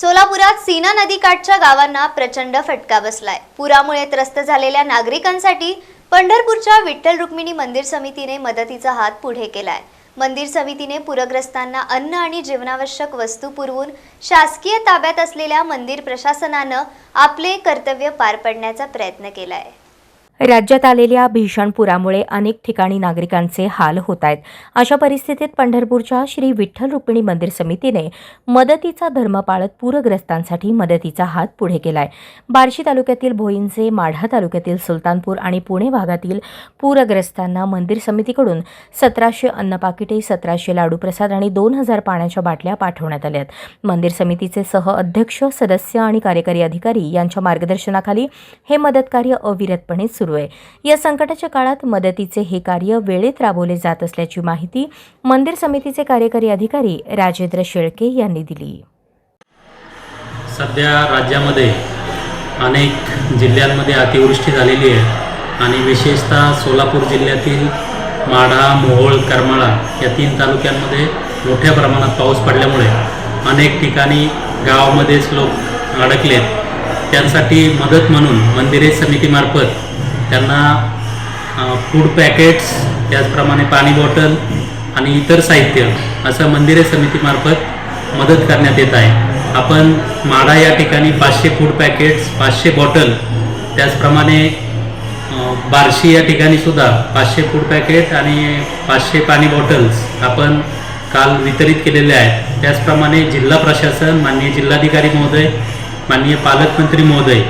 सोलापुरात सीना नदीकाठच्या गावांना प्रचंड फटका बसलाय. पुरामुळे त्रस्त झालेल्या नागरिकांसाठी पंढरपूरच्या विठ्ठल रुक्मिणी मंदिर समितीने मदतीचा हात पुढे केलाय. मंदिर समितीने पूरग्रस्तांना अन्न आणि जीवनावश्यक वस्तू पुरवून शासकीय ताब्यात असलेल्या मंदिर प्रशासनानं आपले कर्तव्य पार पाडण्याचा प्रयत्न केलाय. राज्यात आलेल्या भीषण पुरामुळे अनेक ठिकाणी नागरिकांचे हाल होत आहेत. अशा परिस्थितीत पंढरपूरच्या श्री विठ्ठल रुक्मिणी मंदिर समितीने मदतीचा धर्म पाळत पूरग्रस्तांसाठी मदतीचा हात पुढे केलाय. बार्शी तालुक्यातील भोईंचे माढा तालुक्यातील सुलतानपूर आणि पुणे भागातील पूरग्रस्तांना मंदिर समितीकडून सतराशे अन्न पाकिटे सतराशे लाडू प्रसाद आणि दोन हजार पाण्याच्या बाटल्या पाठवण्यात आल्या मंदिर समितीचे सह अध्यक्ष सदस्य आणि कार्यकारी अधिकारी यांच्या मार्गदर्शनाखाली हे मदतकार्य अविरतपणे सुरू आहे. या संकटाच्या काळात मदतीचे हे कार्य वेळेत राबवले जात असल्याची माहिती मंदिर समितीचे कार्यकारी अधिकारी राजेंद्र शेळके यांनी दिली. सध्या राज्यामध्ये अनेक जिल्ह्यांमध्ये अतिवृष्टी झालेली आहे आणि विशेषतः सोलापूर जिल्ह्यातील माढा मोहोळ करमाळा या तीन तालुक्यांमध्ये मोठ्या प्रमाणात पाऊस पडल्यामुळे अनेक ठिकाणी गावामध्येच लोक अडकलेत. त्यांसाठी मदत म्हणून मंदिरे समितीमार्फत त्यांना फूड पॅकेट्स त्याचप्रमाणे पाणी बॉटल आणि इतर साहित्य असं मंदिरे समितीमार्फत मदत करण्यात येत आहे. आपण माडा या ठिकाणी पाचशे फूड पॅकेट्स पाचशे बॉटल त्याचप्रमाणे बार्शी या ठिकाणी सुद्धा पाचशे फूड पॅकेट आणि पाचशे पाणी बॉटल्स आपण काल वितरित केलेले आहेत. त्याचप्रमाणे जिल्हा प्रशासन माननीय जिल्हाधिकारी महोदय माननीय पालकमंत्री महोदय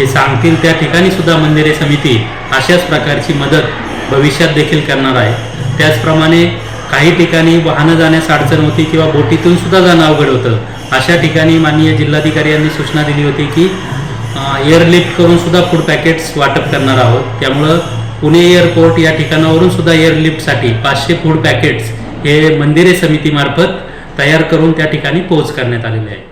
हे सांगतील त्या ठिकाणी सुद्धा मंदिरे समिती अशाच प्रकारची मदत भविष्यात देखील करणार आहे. त्याचप्रमाणे काही ठिकाणी वाहनं जाण्यास अडचण होती किंवा बोटीतून सुद्धा जाणं अवघड होतं. अशा ठिकाणी माननीय जिल्हाधिकारी यांनी सूचना दिली होती की एअरलिफ्ट करून सुद्धा फूड पॅकेट्स वाटप करणार आहोत. त्यामुळं पुणे एअरपोर्ट या ठिकाणावरून सुद्धा एअरलिफ्टसाठी पाचशे फूड पॅकेट्स हे मंदिरे समितीमार्फत तयार करून त्या ठिकाणी पोहोच करण्यात आलेले आहे.